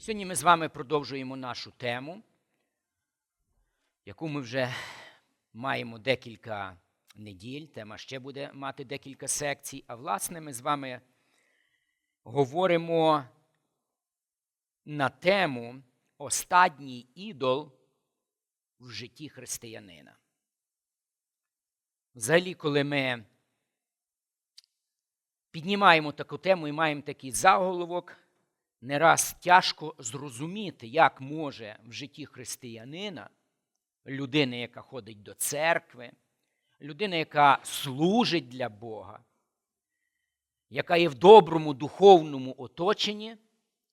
Сьогодні ми з вами продовжуємо нашу тему, яку ми вже маємо декілька неділь. Тема ще буде мати декілька секцій. А власне, ми з вами говоримо на тему Останній ідол в житті християнина. Взагалі, коли ми піднімаємо таку тему і маємо такий заголовок, не раз тяжко зрозуміти, як може в житті християнина, людини, яка ходить до церкви, людина, яка служить для Бога, яка є в доброму духовному оточенні,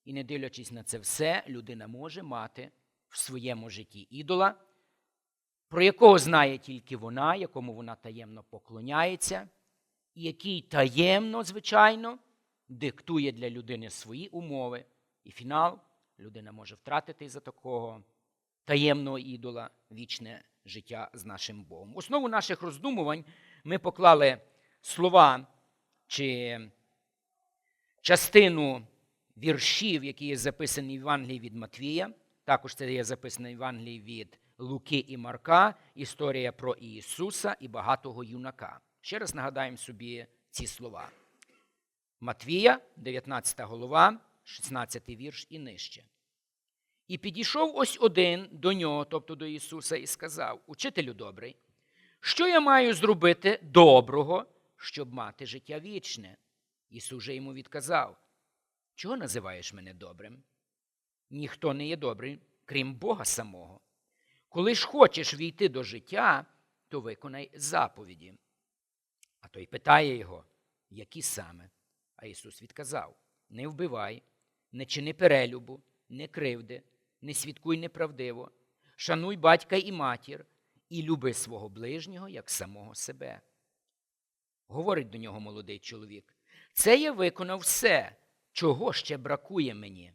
і не дивлячись на це все, людина може мати в своєму житті ідола, про якого знає тільки вона, якому вона таємно поклоняється, і який таємно, звичайно, диктує для людини свої умови. І фінал людина може втратити за такого таємного ідола вічне життя з нашим Богом. В основу наших роздумувань ми поклали слова чи частину віршів, які є записані в Євангелії від Матвія. Також це є записано в Євангелії від Луки і Марка, історія про Ісуса і багатого юнака. Ще раз нагадаємо собі ці слова. Матвія, 19 голова, 16 вірш і нижче. І підійшов ось один до нього, тобто до Ісуса, і сказав: Учителю добрий, що я маю зробити доброго, щоб мати життя вічне? Ісус же йому відказав: Чого називаєш мене добрим? Ніхто не є добрий, крім Бога самого. Коли ж хочеш війти до життя, то виконай заповіді. А той питає його, які саме? А Ісус відказав: Не вбивай, не чини перелюбу, не кривди, не свідкуй неправдиво, шануй батька і матір, і люби свого ближнього як самого себе. Говорить до нього молодий чоловік. Це я виконав все, чого ще бракує мені.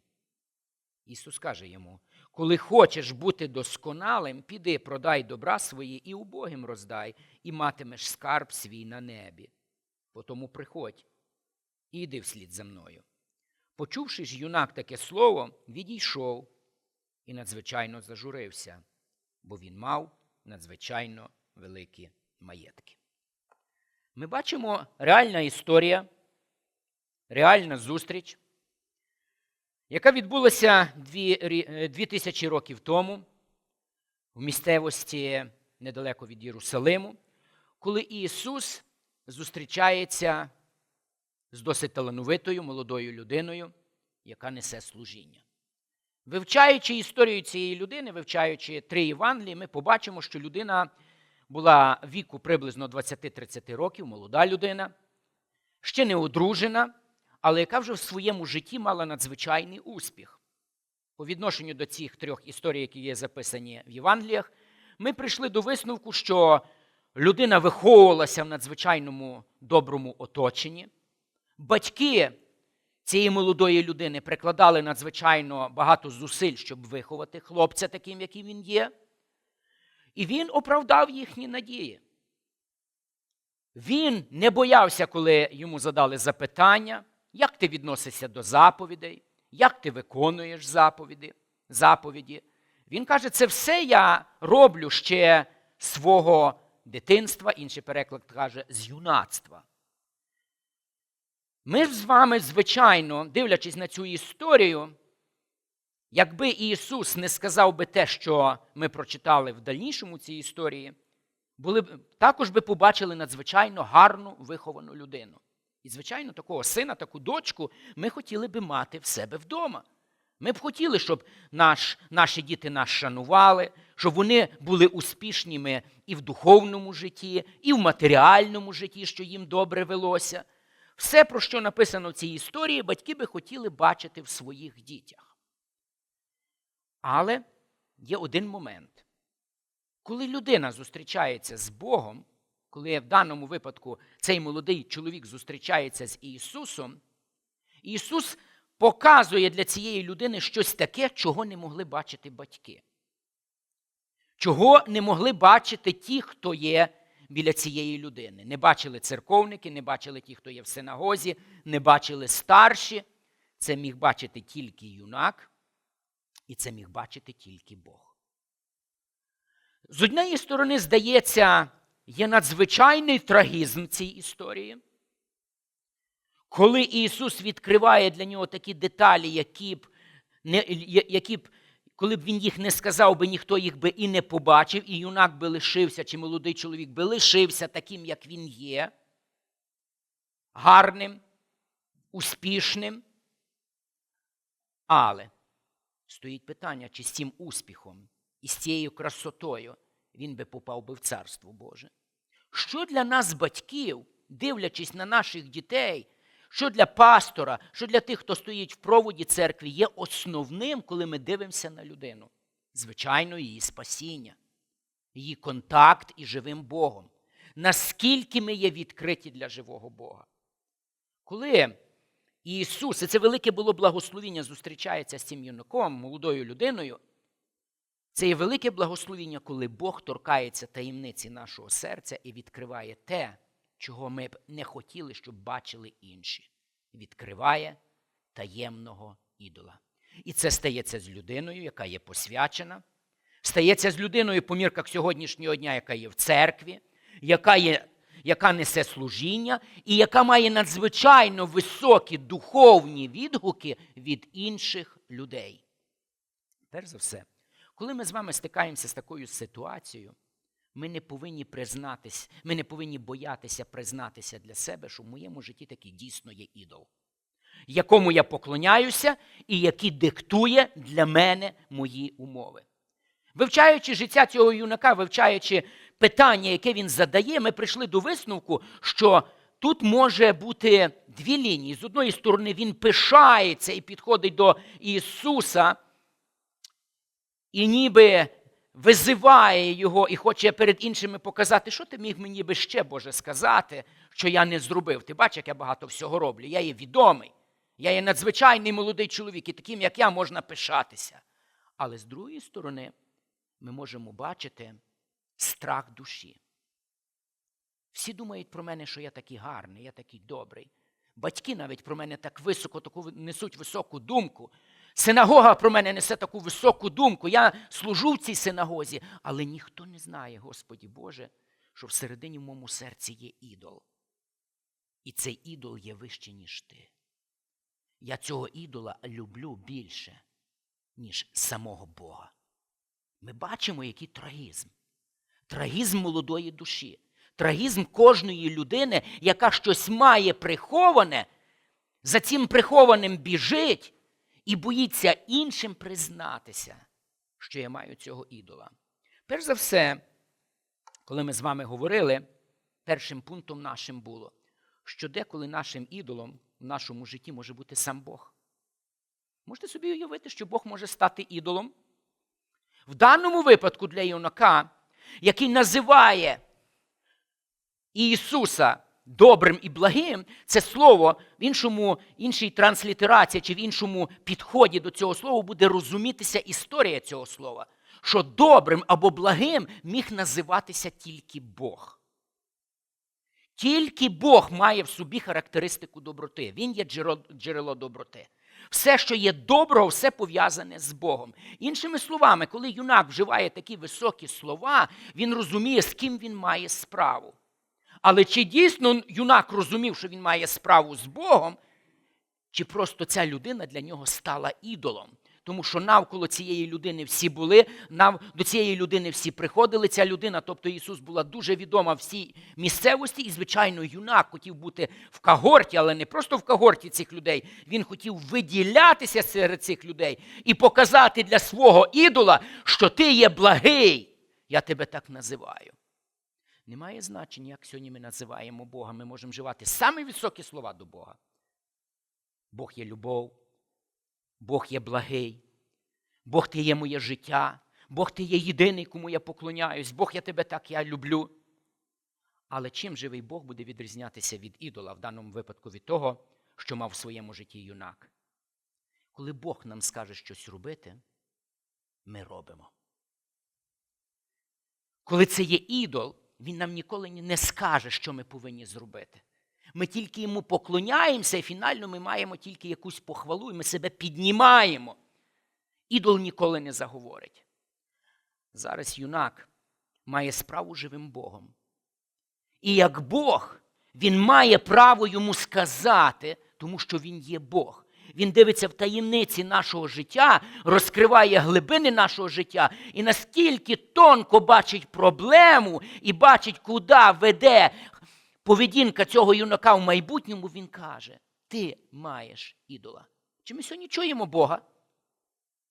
Ісус каже йому: коли хочеш бути досконалим, піди, продай добра свої і убогим роздай, і матимеш скарб свій на небі. Потому приходь і йди вслід за мною. Почувши ж юнак таке слово, відійшов і надзвичайно зажурився, бо він мав надзвичайно великі маєтки. Ми бачимо реальна історія, реальна зустріч, яка відбулася дві, дві тисячі років тому в місцевості недалеко від Єрусалиму, коли Ісус зустрічається з досить талановитою молодою людиною, яка несе служіння. Вивчаючи історію цієї людини, вивчаючи три Євангелії, ми побачимо, що людина була віку приблизно 20-30 років, молода людина, ще не одружена, але яка вже в своєму житті мала надзвичайний успіх. По відношенню до цих трьох історій, які є записані в Євангеліях, ми прийшли до висновку, що людина виховувалася в надзвичайному доброму оточенні. Батьки цієї молодої людини прикладали надзвичайно багато зусиль, щоб виховати хлопця таким, яким він є. І він оправдав їхні надії. Він не боявся, коли йому задали запитання, як ти відносишся до заповідей, як ти виконуєш заповіді. заповіді. Він каже, це все я роблю ще свого дитинства, інший переклад каже, з юнацтва. Ми ж з вами, звичайно, дивлячись на цю історію, якби Ісус не сказав би те, що ми прочитали в дальнішому цій історії, були б, також би побачили надзвичайно гарну виховану людину. І, звичайно, такого сина, таку дочку ми хотіли би мати в себе вдома. Ми б хотіли, щоб наш, наші діти нас шанували, щоб вони були успішніми і в духовному житті, і в матеріальному житті, що їм добре велося. Все, про що написано в цій історії, батьки би хотіли бачити в своїх дітях. Але є один момент. Коли людина зустрічається з Богом, коли в даному випадку цей молодий чоловік зустрічається з Ісусом, Ісус показує для цієї людини щось таке, чого не могли бачити батьки. Чого не могли бачити ті, хто є біля цієї людини. Не бачили церковники, не бачили ті, хто є в синагозі, не бачили старші. Це міг бачити тільки юнак, І це міг бачити тільки Бог. З однієї сторони, здається, є надзвичайний трагізм цій історії. Коли Ісус відкриває для нього такі деталі, які б, не, які б, коли б він їх не сказав, би ніхто їх би і не побачив, і юнак би лишився, чи молодий чоловік би лишився таким, як він є, гарним, успішним. Але стоїть питання, чи з цим успіхом і з цією красотою він би попав би в Царство Боже. Що для нас, батьків, дивлячись на наших дітей, що для пастора, що для тих, хто стоїть в проводі церкви, є основним, коли ми дивимося на людину? Звичайно, її спасіння, її контакт із живим Богом. Наскільки ми є відкриті для живого Бога? Коли Ісус, і це велике було благословіння, зустрічається з цим юнаком, молодою людиною, це є велике благословіння, коли Бог торкається таємниці нашого серця і відкриває те, чого ми б не хотіли, щоб бачили інші. Відкриває таємного ідола. І це стається з людиною, яка є посвячена, стається з людиною по мірках сьогоднішнього дня, яка є в церкві, яка, є, яка несе служіння і яка має надзвичайно високі духовні відгуки від інших людей. Перш за все, коли ми з вами стикаємося з такою ситуацією, ми не повинні признатись, ми не повинні боятися признатися для себе, що в моєму житті таки дійсно є ідол, якому я поклоняюся і який диктує для мене мої умови. Вивчаючи життя цього юнака, вивчаючи питання, яке він задає, ми прийшли до висновку, що тут може бути дві лінії. З одної сторони, він пишається і підходить до Ісуса, і ніби визиває його і хоче перед іншими показати, що ти міг мені би ще, Боже, сказати, що я не зробив. Ти бачиш, як я багато всього роблю. Я є відомий, я є надзвичайний молодий чоловік, і таким, як я, можна пишатися. Але з другої сторони, ми можемо бачити страх душі. Всі думають про мене, що я такий гарний, я такий добрий. Батьки навіть про мене так високо, таку несуть високу думку. Синагога про мене несе таку високу думку. Я служу в цій синагозі, але ніхто не знає, Господі Боже, що всередині в моєму серці є ідол. І цей ідол є вище, ніж ти. Я цього ідола люблю більше, ніж самого Бога. Ми бачимо, який трагізм. Трагізм молодої душі, трагізм кожної людини, яка щось має приховане, за цим прихованим біжить і боїться іншим признатися, що я маю цього ідола. Перш за все, коли ми з вами говорили, першим пунктом нашим було, що деколи нашим ідолом в нашому житті може бути сам Бог. Можете собі уявити, що Бог може стати ідолом? В даному випадку для юнака, який називає Ісуса добрим і благим, це слово в іншому, іншій транслітерації чи в іншому підході до цього слова буде розумітися історія цього слова, що добрим або благим міг називатися тільки Бог. Тільки Бог має в собі характеристику доброти. Він є джерело, доброти. Все, що є доброго, все пов'язане з Богом. Іншими словами, коли юнак вживає такі високі слова, він розуміє, з ким він має справу. Але чи дійсно юнак розумів, що він має справу з Богом, чи просто ця людина для нього стала ідолом? Тому що навколо цієї людини всі були, нав... до цієї людини всі приходили. Ця людина, тобто Ісус, була дуже відома в цій місцевості, і, звичайно, юнак хотів бути в кагорті, але не просто в кагорті цих людей. Він хотів виділятися серед цих людей і показати для свого ідола, що ти є благий. Я тебе так називаю. Немає значення, як сьогодні ми називаємо Бога. Ми можемо вживати самі високі слова до Бога. Бог є любов. Бог є благий, Бог ти є моє життя, Бог ти є єдиний, кому я поклоняюсь, Бог я тебе так я люблю. Але чим живий Бог буде відрізнятися від ідола, в даному випадку від того, що мав в своєму житті юнак? Коли Бог нам скаже щось робити, ми робимо. Коли це є ідол, він нам ніколи не скаже, що ми повинні зробити. Ми тільки йому поклоняємося, і фінально ми маємо тільки якусь похвалу, і ми себе піднімаємо. ідол ніколи не заговорить. Зараз юнак має справу живим Богом. І як Бог, він має право йому сказати, тому що він є Бог. Він дивиться в таємниці нашого життя, розкриває глибини нашого життя і наскільки тонко бачить проблему і бачить, куди веде поведінка цього юнака в майбутньому, він каже: Ти маєш ідола. Чи ми сьогодні чуємо Бога?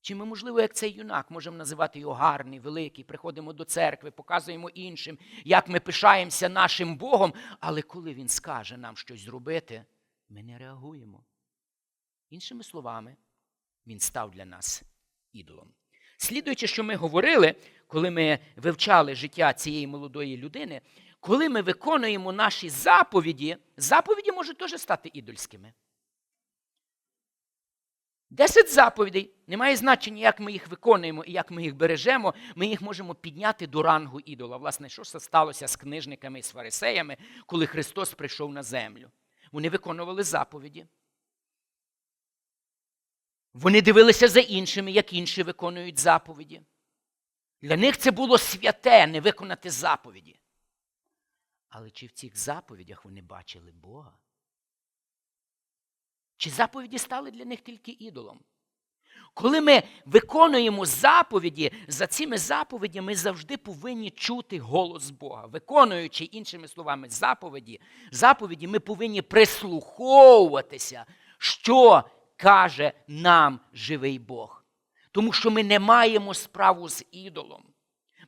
Чи ми, можливо, як цей юнак, можемо називати його гарний, великий, приходимо до церкви, показуємо іншим, як ми пишаємося нашим Богом, але коли Він скаже нам щось зробити, ми не реагуємо. Іншими словами, він став для нас ідолом. Слідуючи, що ми говорили, коли ми вивчали життя цієї молодої людини, коли ми виконуємо наші заповіді, заповіді можуть теж стати ідольськими. Десять заповідей немає значення, як ми їх виконуємо і як ми їх бережемо. Ми їх можемо підняти до рангу ідола. Власне, що ж сталося з книжниками і з фарисеями, коли Христос прийшов на землю? Вони виконували заповіді. Вони дивилися за іншими, як інші виконують заповіді. Для них це було святе не виконати заповіді. Але чи в цих заповідях вони бачили Бога? Чи заповіді стали для них тільки ідолом? Коли ми виконуємо заповіді, за цими заповідями ми завжди повинні чути голос Бога. Виконуючи, іншими словами, заповіді, заповіді ми повинні прислуховуватися, що каже нам живий Бог. Тому що ми не маємо справу з ідолом.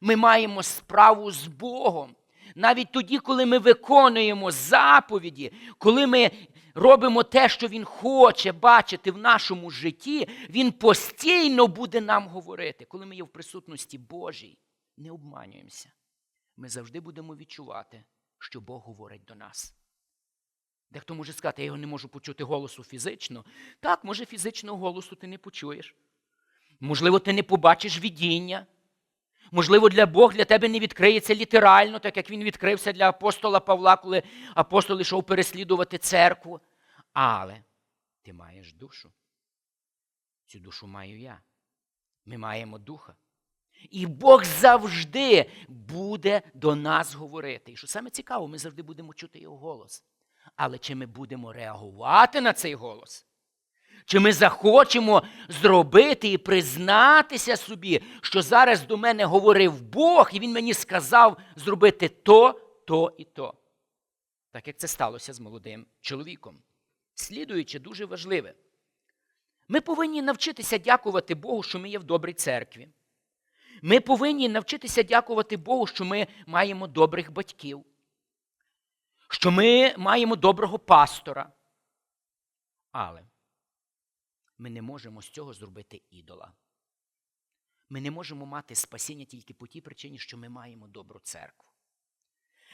Ми маємо справу з Богом. Навіть тоді, коли ми виконуємо заповіді, коли ми робимо те, що Він хоче бачити в нашому житті, Він постійно буде нам говорити. Коли ми є в присутності Божій, не обманюємося. Ми завжди будемо відчувати, що Бог говорить до нас. Дехто може сказати, я його не можу почути голосу фізично. Так, може, фізичного голосу ти не почуєш. Можливо, ти не побачиш видіння. Можливо, для Бог для тебе не відкриється літерально, так як він відкрився для апостола Павла, коли апостол йшов переслідувати церкву. Але ти маєш душу. Цю душу маю я. Ми маємо духа. І Бог завжди буде до нас говорити. І що саме цікаво, ми завжди будемо чути його голос. Але чи ми будемо реагувати на цей голос? Чи ми захочемо зробити і признатися собі, що зараз до мене говорив Бог, і Він мені сказав зробити то, то і то. Так як це сталося з молодим чоловіком. Слідуючи, дуже важливе, ми повинні навчитися дякувати Богу, що ми є в добрій церкві. Ми повинні навчитися дякувати Богу, що ми маємо добрих батьків, що ми маємо доброго пастора. Але ми не можемо з цього зробити ідола. Ми не можемо мати спасіння тільки по тій причині, що ми маємо добру церкву.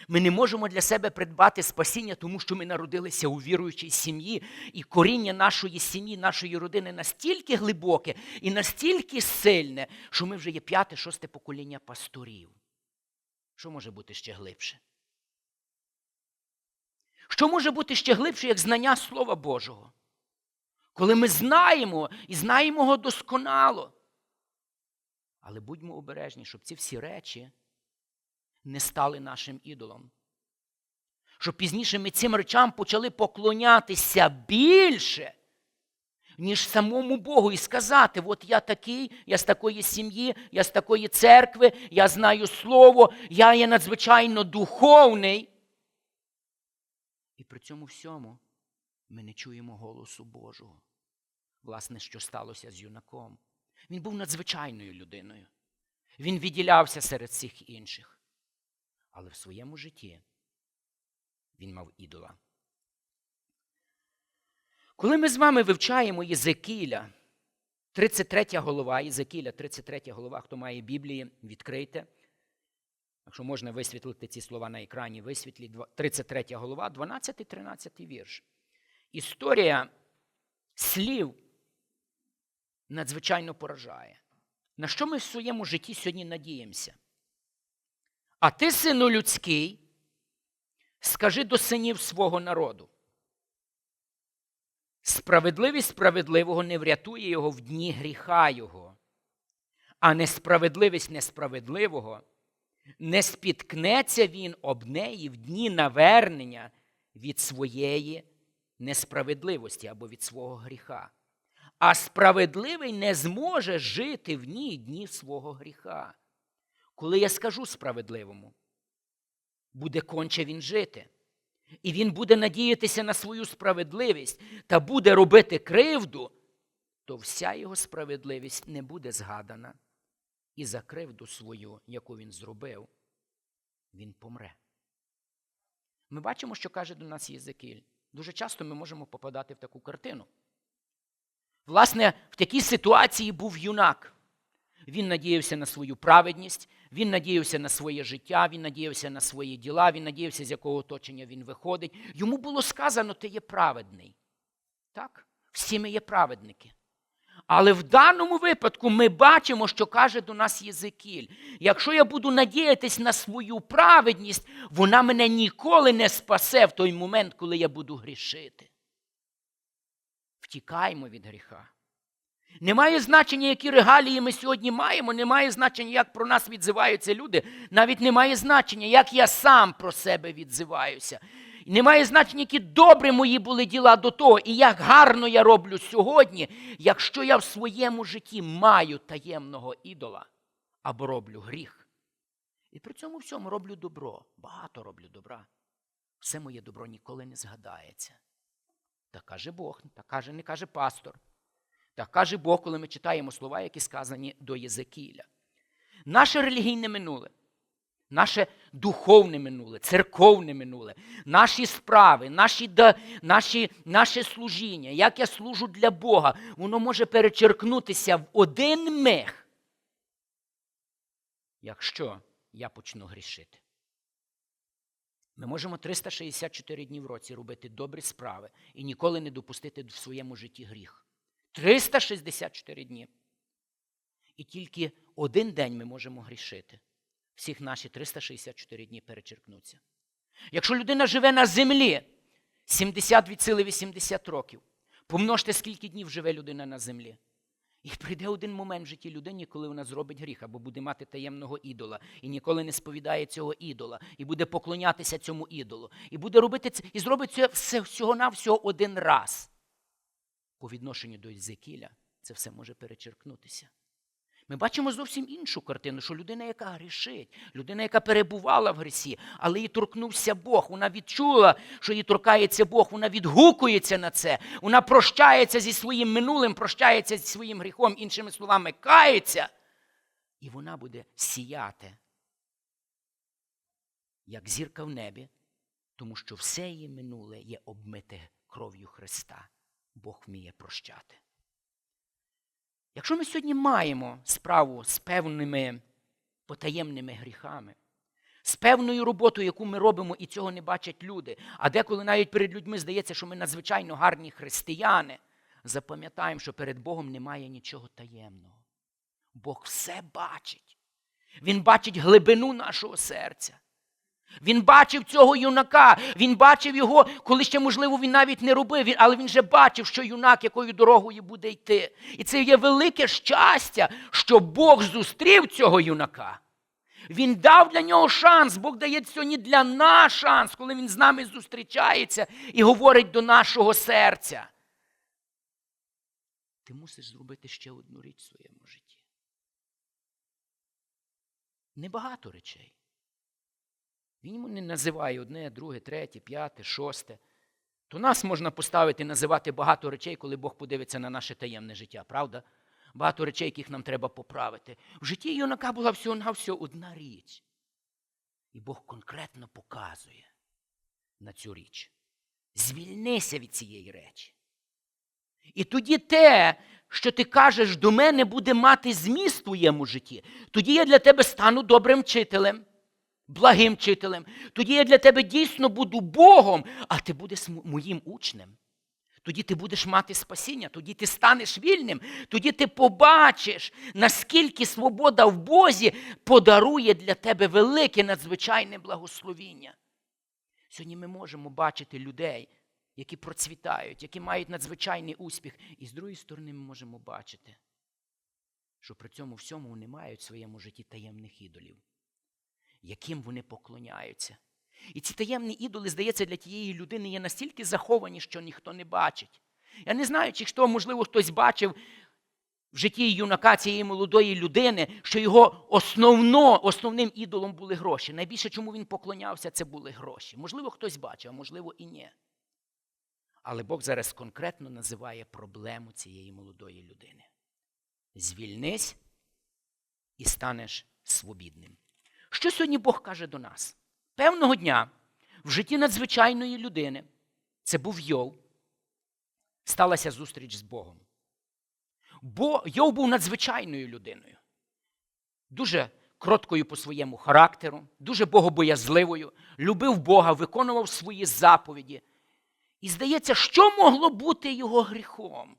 Ми не можемо для себе придбати спасіння, тому що ми народилися у віруючій сім'ї, і коріння нашої сім'ї, нашої родини настільки глибоке і настільки сильне, що ми вже є п'яте, шосте покоління пасторів. Що може бути ще глибше? Що може бути ще глибше, як знання Слова Божого? Коли ми знаємо і знаємо його досконало. Але будьмо обережні, щоб ці всі речі не стали нашим ідолом. Щоб пізніше ми цим речам почали поклонятися більше, ніж самому Богу, і сказати: от я такий, я з такої сім'ї, я з такої церкви, я знаю Слово, я є надзвичайно духовний. При цьому всьому ми не чуємо голосу Божого. Власне, що сталося з юнаком. Він був надзвичайною людиною. Він відділявся серед всіх інших. Але в своєму житті він мав ідола. Коли ми з вами вивчаємо Єзекіля, 33 голова, Єзекіля, 33 голова, хто має Біблії, відкрийте. Якщо можна висвітлити ці слова на екрані, висвітліть 33 голова, 12-13 вірш. Історія слів надзвичайно поражає. На що ми в своєму житті сьогодні надіємося? А ти, сину людський, скажи до синів свого народу. Справедливість справедливого не врятує його в дні гріха Його. а несправедливість несправедливого, не спіткнеться він об неї в дні навернення від своєї несправедливості або від свого гріха. А справедливий не зможе жити в ній днів свого гріха. Коли я скажу справедливому, буде конче він жити. І він буде надіятися на свою справедливість та буде робити кривду, то вся його справедливість не буде згадана. І за кривду свою, яку він зробив, він помре. Ми бачимо, що каже до нас Єзекіль. Дуже часто ми можемо попадати в таку картину. Власне, в такій ситуації був юнак. Він надіявся на свою праведність, він надіявся на своє життя, він надіявся на свої діла, він надіявся, з якого оточення він виходить. Йому було сказано, ти є праведний. Так? Всі ми є праведники. Але в даному випадку ми бачимо, що каже до нас Єзикіль. Якщо я буду надіятись на свою праведність, вона мене ніколи не спасе в той момент, коли я буду грішити. Втікаємо від гріха. Немає значення, які регалії ми сьогодні маємо, немає значення, як про нас відзиваються люди. Навіть немає значення, як я сам про себе відзиваюся. Немає значення, які добрі мої були діла до того, і як гарно я роблю сьогодні, якщо я в своєму житті маю таємного ідола або роблю гріх. І при цьому всьому роблю добро, багато роблю добра. Все моє добро ніколи не згадається. Так каже Бог, так каже, не каже пастор. Так каже Бог, коли ми читаємо слова, які сказані до Єзекіля. Наше релігійне минуле, наше духовне минуле, церковне минуле, наші справи, наші, наші, наше служіння, як я служу для Бога, воно може перечеркнутися в один миг, якщо я почну грішити. Ми можемо 364 дні в році робити добрі справи і ніколи не допустити в своєму житті гріх. 364 дні. І тільки один день ми можемо грішити. Всіх наші 364 дні перечеркнуться. Якщо людина живе на землі 70 від сили 80 років, помножте, скільки днів живе людина на землі. І прийде один момент в житті людині, коли вона зробить гріх, або буде мати таємного ідола, і ніколи не сповідає цього ідола, і буде поклонятися цьому ідолу, і буде робити це, і зробить це все всього-навсього один раз. По відношенню до Єзекіля це все може перечеркнутися. Ми бачимо зовсім іншу картину, що людина, яка грішить, людина, яка перебувала в грісі, але їй торкнувся Бог. Вона відчула, що їй торкається Бог, вона відгукується на це, вона прощається зі своїм минулим, прощається зі своїм гріхом, іншими словами, кається. І вона буде сіяти, як зірка в небі, тому що все її минуле є обмите кров'ю Христа. Бог вміє прощати. Якщо ми сьогодні маємо справу з певними потаємними гріхами, з певною роботою, яку ми робимо, і цього не бачать люди, а деколи навіть перед людьми здається, що ми надзвичайно гарні християни, запам'ятаємо, що перед Богом немає нічого таємного. Бог все бачить. Він бачить глибину нашого серця. Він бачив цього юнака, він бачив його, коли ще, можливо, він навіть не робив, але він вже бачив, що юнак якою дорогою буде йти. І це є велике щастя, що Бог зустрів цього юнака. Він дав для нього шанс. Бог дає сьогодні для нас шанс, коли він з нами зустрічається і говорить до нашого серця. Ти мусиш зробити ще одну річ в своєму житті. Небагато речей. Він йому не називає одне, друге, третє, п'яте, шосте. То нас можна поставити називати багато речей, коли Бог подивиться на наше таємне життя, правда? Багато речей, яких нам треба поправити. В житті юнака була всього на всього одна річ. І Бог конкретно показує на цю річ. Звільнися від цієї речі. І тоді те, що ти кажеш до мене, буде мати зміст в твоєму житті. Тоді я для тебе стану добрим вчителем благим вчителем. Тоді я для тебе дійсно буду Богом, а ти будеш моїм учнем. Тоді ти будеш мати спасіння, тоді ти станеш вільним, тоді ти побачиш, наскільки свобода в Бозі подарує для тебе велике надзвичайне благословіння. Сьогодні ми можемо бачити людей, які процвітають, які мають надзвичайний успіх. І з другої сторони, ми можемо бачити що при цьому всьому вони мають в своєму житті таємних ідолів, яким вони поклоняються. І ці таємні ідоли, здається, для тієї людини є настільки заховані, що ніхто не бачить. Я не знаю, чи хто, можливо, хтось бачив в житті юнака цієї молодої людини, що його основно, основним ідолом були гроші. Найбільше, чому він поклонявся, це були гроші. Можливо, хтось бачив, а можливо і ні. Але Бог зараз конкретно називає проблему цієї молодої людини. Звільнись і станеш свобідним. Що сьогодні Бог каже до нас? Певного дня в житті надзвичайної людини, це був Йов, сталася зустріч з Богом. Бо Йов був надзвичайною людиною, дуже кроткою по своєму характеру, дуже богобоязливою, любив Бога, виконував свої заповіді. І здається, що могло бути його гріхом?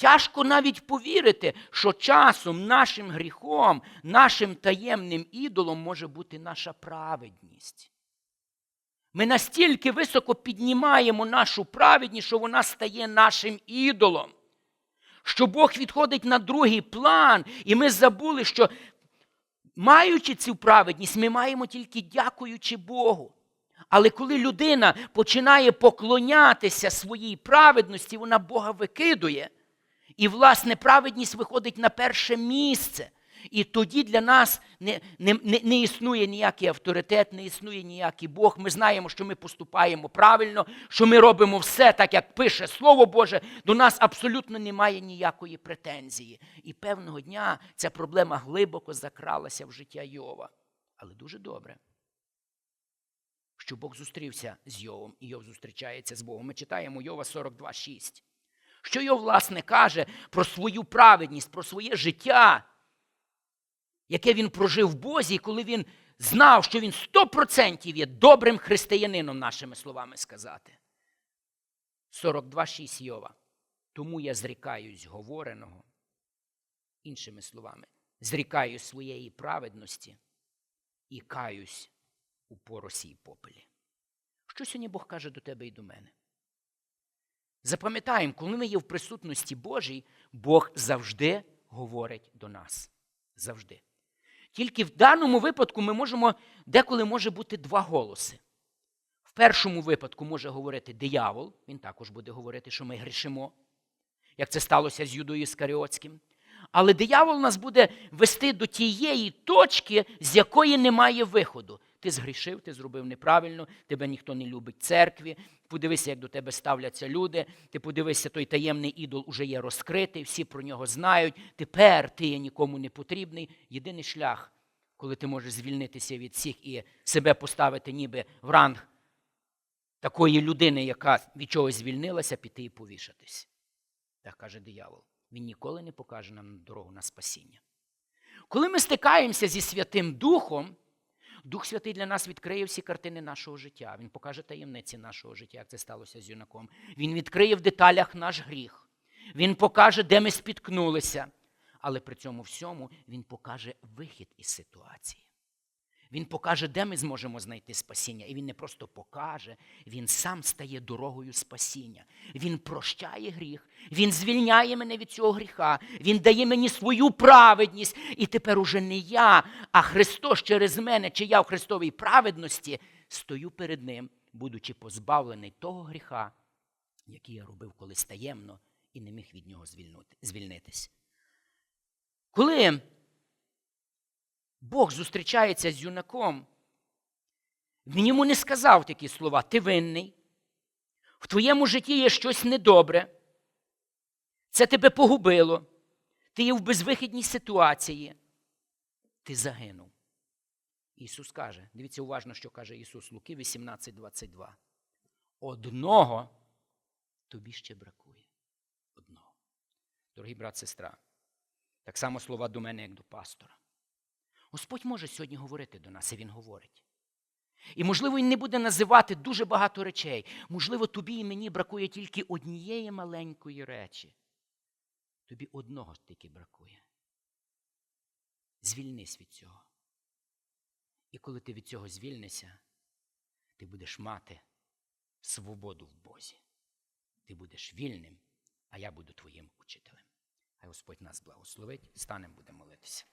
Тяжко навіть повірити, що часом нашим гріхом, нашим таємним ідолом може бути наша праведність. Ми настільки високо піднімаємо нашу праведність, що вона стає нашим ідолом. Що Бог відходить на другий план, і ми забули, що, маючи цю праведність, ми маємо тільки дякуючи Богу. Але коли людина починає поклонятися своїй праведності, вона Бога викидує. І, власне, праведність виходить на перше місце. І тоді для нас не, не, не, не існує ніякий авторитет, не існує ніякий Бог. Ми знаємо, що ми поступаємо правильно, що ми робимо все так, як пише Слово Боже. До нас абсолютно немає ніякої претензії. І певного дня ця проблема глибоко закралася в життя Йова. Але дуже добре, що Бог зустрівся з Йовом, і Йов зустрічається з Богом. Ми читаємо Йова 42,6. Що Йов, власне, каже про свою праведність, про своє життя, яке він прожив в Бозі, коли він знав, що він 100% є добрим християнином, нашими словами сказати. 42,6 Йова. Тому я зрікаюсь говореного, іншими словами, зрікаюсь своєї праведності і каюсь у поросі й попелі. Що сьогодні Бог каже до тебе і до мене? Запам'ятаємо, коли ми є в присутності Божій, Бог завжди говорить до нас. Завжди. Тільки в даному випадку ми можемо, деколи може бути два голоси. В першому випадку може говорити диявол, він також буде говорити, що ми грішимо, як це сталося з Юдою Іскаріотським. Але диявол нас буде вести до тієї точки, з якої немає виходу. Ти згрішив, ти зробив неправильно, тебе ніхто не любить церкві. Подивися, як до тебе ставляться люди. Ти подивися, той таємний ідол уже є розкритий, всі про нього знають. Тепер ти є нікому не потрібний. Єдиний шлях, коли ти можеш звільнитися від всіх і себе поставити ніби в ранг такої людини, яка від чогось звільнилася, піти і повішатись. Так каже диявол. Він ніколи не покаже нам дорогу на спасіння. Коли ми стикаємося зі Святим Духом, Дух Святий для нас відкриє всі картини нашого життя. Він покаже таємниці нашого життя, як це сталося з юнаком. Він відкриє в деталях наш гріх. Він покаже, де ми спіткнулися. Але при цьому всьому Він покаже вихід із ситуації. Він покаже, де ми зможемо знайти спасіння. І він не просто покаже, він сам стає дорогою спасіння. Він прощає гріх, він звільняє мене від цього гріха, він дає мені свою праведність. І тепер уже не я, а Христос через мене, чи я в Христовій праведності стою перед Ним, будучи позбавлений того гріха, який я робив колись таємно і не міг від нього звільнитись. Коли Бог зустрічається з юнаком, він йому не сказав такі слова: ти винний, в твоєму житті є щось недобре, це тебе погубило, ти є в безвихідній ситуації, ти загинув. Ісус каже, дивіться уважно, що каже Ісус Луки 18:22. Одного тобі ще бракує. Одного. Дорогий брат, сестра, так само слова до мене, як до пастора. Господь може сьогодні говорити до нас, і Він говорить. І, можливо, Він не буде називати дуже багато речей. Можливо, тобі і мені бракує тільки однієї маленької речі. Тобі одного тільки бракує. Звільнись від цього. І коли ти від цього звільнишся, ти будеш мати свободу в Бозі. Ти будеш вільним, а я буду твоїм учителем. Хай Господь нас благословить. Станемо, будемо молитися.